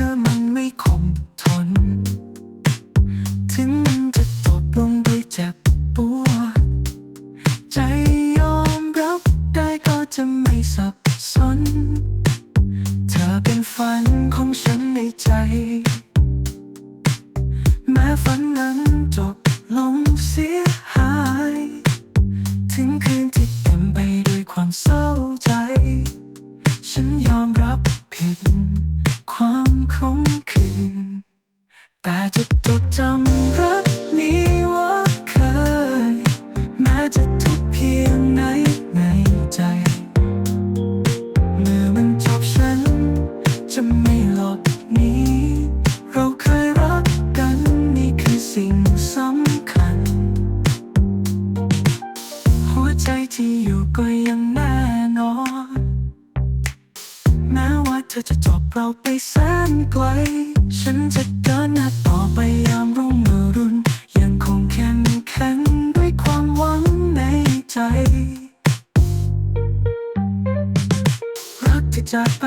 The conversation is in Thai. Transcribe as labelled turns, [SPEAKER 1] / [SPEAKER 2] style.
[SPEAKER 1] ธอมันไม่คมทน ถึงมันจะตบลงด้วยเจ็บปวดใจยอมรับได้ก็จะไม่สับสน เธอเป็นฝันของฉันในใจ แม้ฝันนั้นจบลงเสียหาย ถึงคืนที่เต็มไปด้วยความเศร้า เราไปแสนไกล ฉันจะเดินหน้าต่อไปยามรุ่งเมื่อรุณยังคงแข็งแข็งด้วยความหวังในใจ รักที่จากไป